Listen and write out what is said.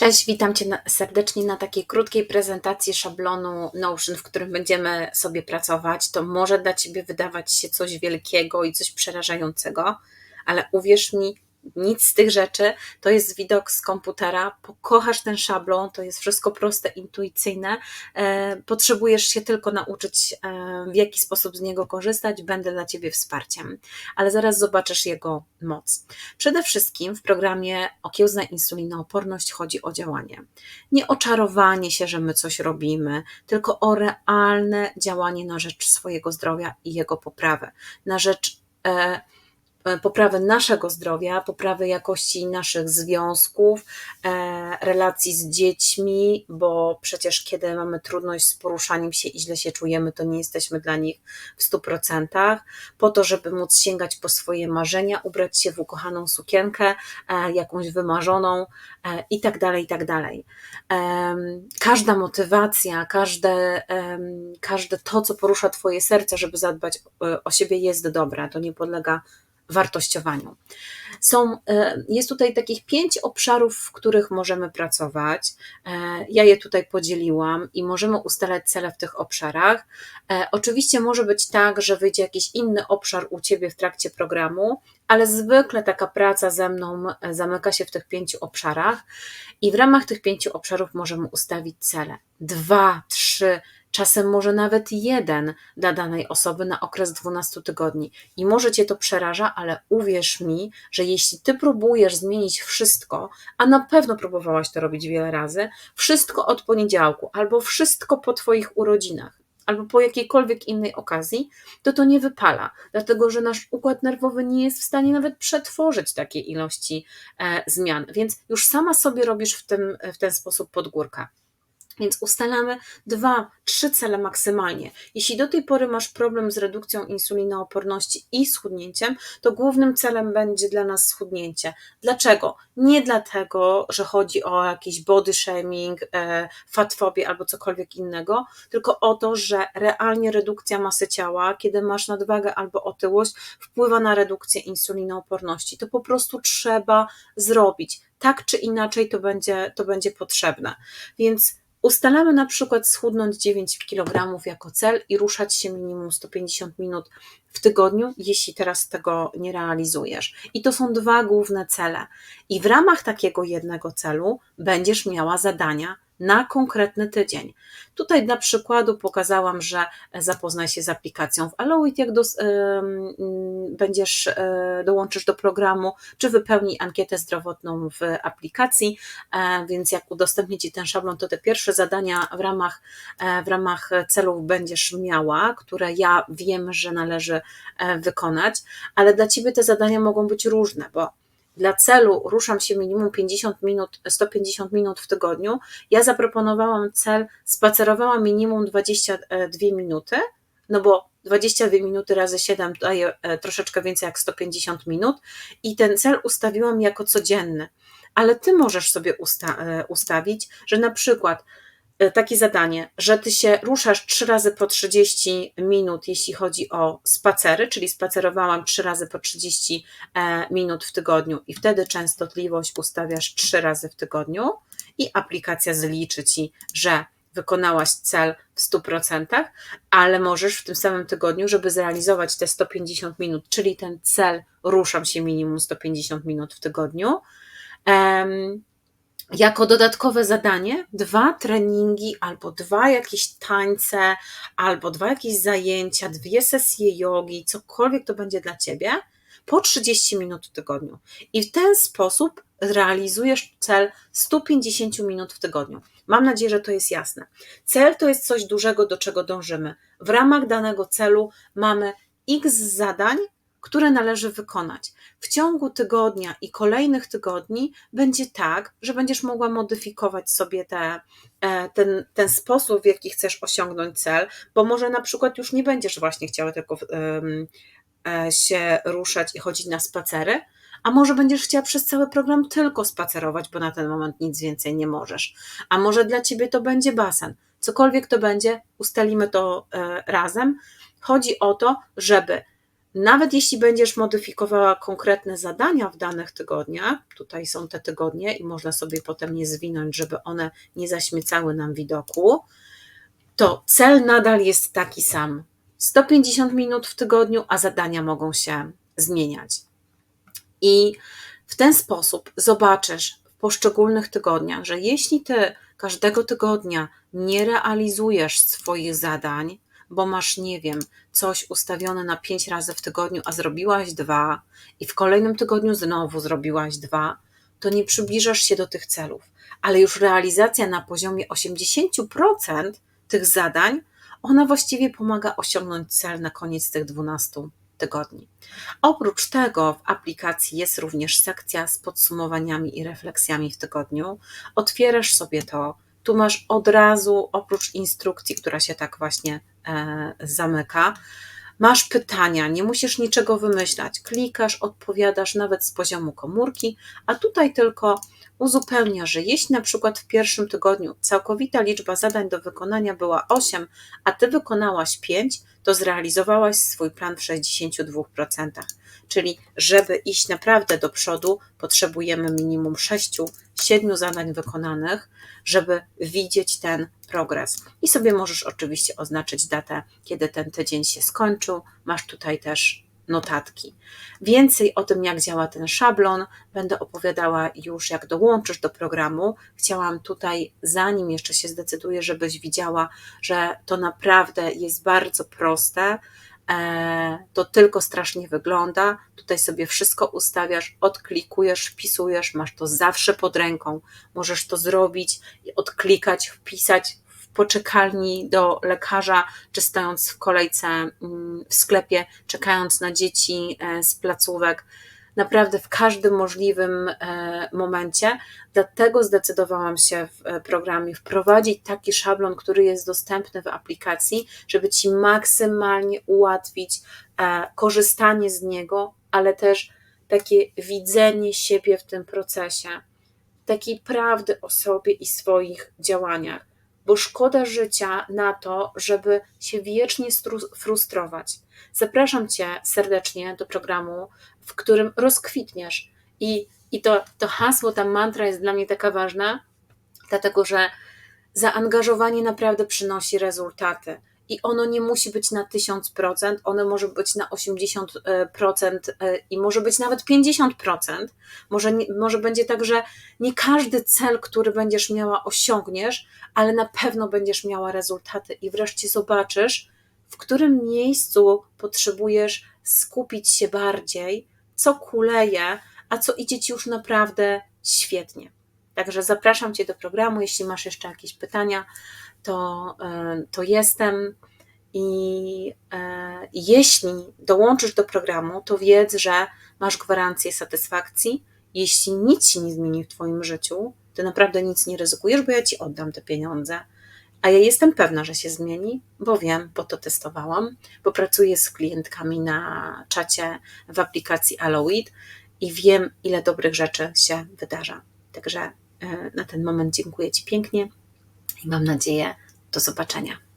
Cześć, witam Cię serdecznie na takiej krótkiej prezentacji szablonu Notion, w którym będziemy sobie pracować. To może dla Ciebie wydawać się coś wielkiego i coś przerażającego, ale uwierz mi, nic z tych rzeczy, to jest widok z komputera, pokochasz ten szablon, to jest wszystko proste, intuicyjne, e, potrzebujesz się tylko nauczyć, e, w jaki sposób z niego korzystać, będę dla Ciebie wsparciem, ale zaraz zobaczysz jego moc. Przede wszystkim w programie Okiełzna Insulinooporność chodzi o działanie. Nie o czarowanie się, że my coś robimy, tylko o realne działanie na rzecz swojego zdrowia i jego poprawę, na rzecz E, poprawy naszego zdrowia, poprawy jakości naszych związków, e, relacji z dziećmi, bo przecież kiedy mamy trudność z poruszaniem się i źle się czujemy, to nie jesteśmy dla nich w 100%, po to, żeby móc sięgać po swoje marzenia, ubrać się w ukochaną sukienkę, e, jakąś wymarzoną i tak dalej, i tak dalej. Każda motywacja, każde, każde to, co porusza Twoje serce, żeby zadbać o siebie, jest dobre. To nie podlega wartościowaniu. Są, e, jest tutaj takich pięć obszarów, w których możemy pracować. E, ja je tutaj podzieliłam i możemy ustalać cele w tych obszarach. E, oczywiście może być tak, że wyjdzie jakiś inny obszar u Ciebie w trakcie programu, ale zwykle taka praca ze mną zamyka się w tych pięciu obszarach i w ramach tych pięciu obszarów możemy ustawić cele. Dwa, trzy, czasem może nawet jeden dla danej osoby na okres 12 tygodni. I może cię to przeraża, ale uwierz mi, że jeśli ty próbujesz zmienić wszystko, a na pewno próbowałaś to robić wiele razy, wszystko od poniedziałku albo wszystko po twoich urodzinach, albo po jakiejkolwiek innej okazji, to to nie wypala, dlatego że nasz układ nerwowy nie jest w stanie nawet przetworzyć takiej ilości e, zmian, więc już sama sobie robisz w, tym, w ten sposób podgórka. Więc ustalamy dwa, trzy cele maksymalnie. Jeśli do tej pory masz problem z redukcją insulinooporności i schudnięciem, to głównym celem będzie dla nas schudnięcie. Dlaczego? Nie dlatego, że chodzi o jakiś body shaming, e, fatfobię albo cokolwiek innego, tylko o to, że realnie redukcja masy ciała, kiedy masz nadwagę albo otyłość, wpływa na redukcję insulinooporności. To po prostu trzeba zrobić. Tak czy inaczej to będzie, to będzie potrzebne. Więc Ustalamy na przykład schudnąć 9 kg jako cel i ruszać się minimum 150 minut w tygodniu, jeśli teraz tego nie realizujesz. I to są dwa główne cele. I w ramach takiego jednego celu będziesz miała zadania na konkretny tydzień. Tutaj dla przykładu pokazałam, że zapoznaj się z aplikacją w Allowit, jak do, będziesz y, dołączysz do programu, czy wypełnij ankietę zdrowotną w aplikacji, y, więc jak udostępnię Ci ten szablon, to te pierwsze zadania w ramach, e, w ramach celów będziesz miała, które ja wiem, że należy e, wykonać, ale dla Ciebie te zadania mogą być różne, bo dla celu ruszam się minimum 50 minut, 150 minut w tygodniu, ja zaproponowałam cel, spacerowałam minimum 22 minuty, no bo 22 minuty razy 7 daje e, troszeczkę więcej jak 150 minut i ten cel ustawiłam jako codzienny. Ale ty możesz sobie usta e, ustawić, że na przykład takie zadanie, że ty się ruszasz trzy razy po 30 minut, jeśli chodzi o spacery, czyli spacerowałam trzy razy po 30 e, minut w tygodniu i wtedy częstotliwość ustawiasz trzy razy w tygodniu i aplikacja zliczy ci, że wykonałaś cel w 100%, ale możesz w tym samym tygodniu, żeby zrealizować te 150 minut, czyli ten cel, ruszam się minimum 150 minut w tygodniu, jako dodatkowe zadanie dwa treningi, albo dwa jakieś tańce, albo dwa jakieś zajęcia, dwie sesje jogi, cokolwiek to będzie dla ciebie, po 30 minut w tygodniu. I w ten sposób realizujesz cel 150 minut w tygodniu. Mam nadzieję, że to jest jasne. Cel to jest coś dużego, do czego dążymy. W ramach danego celu mamy x zadań, które należy wykonać. W ciągu tygodnia i kolejnych tygodni będzie tak, że będziesz mogła modyfikować sobie te, e, ten, ten sposób, w jaki chcesz osiągnąć cel, bo może na przykład już nie będziesz właśnie chciała tylko um, się ruszać i chodzić na spacery, a może będziesz chciała przez cały program tylko spacerować, bo na ten moment nic więcej nie możesz. A może dla ciebie to będzie basen. Cokolwiek to będzie, ustalimy to e, razem. Chodzi o to, żeby nawet jeśli będziesz modyfikowała konkretne zadania w danych tygodniach, tutaj są te tygodnie i można sobie potem je zwinąć, żeby one nie zaśmiecały nam widoku, to cel nadal jest taki sam. 150 minut w tygodniu, a zadania mogą się zmieniać. I w ten sposób zobaczysz w poszczególnych tygodniach, że jeśli ty każdego tygodnia nie realizujesz swoich zadań, bo masz, nie wiem, coś ustawione na pięć razy w tygodniu, a zrobiłaś dwa, i w kolejnym tygodniu znowu zrobiłaś dwa, to nie przybliżasz się do tych celów. Ale już realizacja na poziomie 80% tych zadań, ona właściwie pomaga osiągnąć cel na koniec tych 12 tygodni. Oprócz tego w aplikacji jest również sekcja z podsumowaniami i refleksjami w tygodniu. Otwierasz sobie to, tu masz od razu, oprócz instrukcji, która się tak właśnie zamyka, masz pytania, nie musisz niczego wymyślać. Klikasz, odpowiadasz nawet z poziomu komórki, a tutaj tylko uzupełnia, że jeśli na przykład w pierwszym tygodniu całkowita liczba zadań do wykonania była 8, a ty wykonałaś 5, to zrealizowałaś swój plan w 62%. Czyli, żeby iść naprawdę do przodu, potrzebujemy minimum 6-7 zadań wykonanych, żeby widzieć ten progres. I sobie możesz oczywiście oznaczyć datę, kiedy ten tydzień się skończył. Masz tutaj też notatki. Więcej o tym, jak działa ten szablon, będę opowiadała już, jak dołączysz do programu. Chciałam tutaj, zanim jeszcze się zdecyduję, żebyś widziała, że to naprawdę jest bardzo proste. E, to tylko strasznie wygląda. Tutaj sobie wszystko ustawiasz, odklikujesz, wpisujesz, masz to zawsze pod ręką. Możesz to zrobić odklikać, wpisać poczekalni do lekarza, czy stojąc w kolejce mm, w sklepie, czekając na dzieci e, z placówek. Naprawdę w każdym możliwym e, momencie. Dlatego zdecydowałam się w e, programie wprowadzić taki szablon, który jest dostępny w aplikacji, żeby Ci maksymalnie ułatwić korzystanie z niego, ale też takie widzenie siebie w tym procesie, takiej prawdy o sobie i swoich działaniach bo szkoda życia na to, żeby się wiecznie frustrować. Zapraszam Cię serdecznie do programu, w którym rozkwitniesz. I, i to, to hasło, ta mantra jest dla mnie taka ważna, dlatego że zaangażowanie naprawdę przynosi rezultaty i ono nie musi być na 1000%, ono może być na 80% e, i może być nawet 50%. Może, może będzie tak, że nie każdy cel, który będziesz miała, osiągniesz, ale na pewno będziesz miała rezultaty i wreszcie zobaczysz, w którym miejscu potrzebujesz skupić się bardziej, co kuleje, a co idzie ci już naprawdę świetnie. Także zapraszam Cię do programu. Jeśli masz jeszcze jakieś pytania, to, e, to jestem. I e, jeśli dołączysz do programu, to wiedz, że masz gwarancję satysfakcji. Jeśli nic się nie zmieni w Twoim życiu, to naprawdę nic nie ryzykujesz, bo ja Ci oddam te pieniądze. A ja jestem pewna, że się zmieni, bo wiem, bo to testowałam, bo pracuję z klientkami na czacie w aplikacji Allowit i wiem, ile dobrych rzeczy się wydarza. Także e, na ten moment dziękuję Ci pięknie i mam nadzieję do zobaczenia.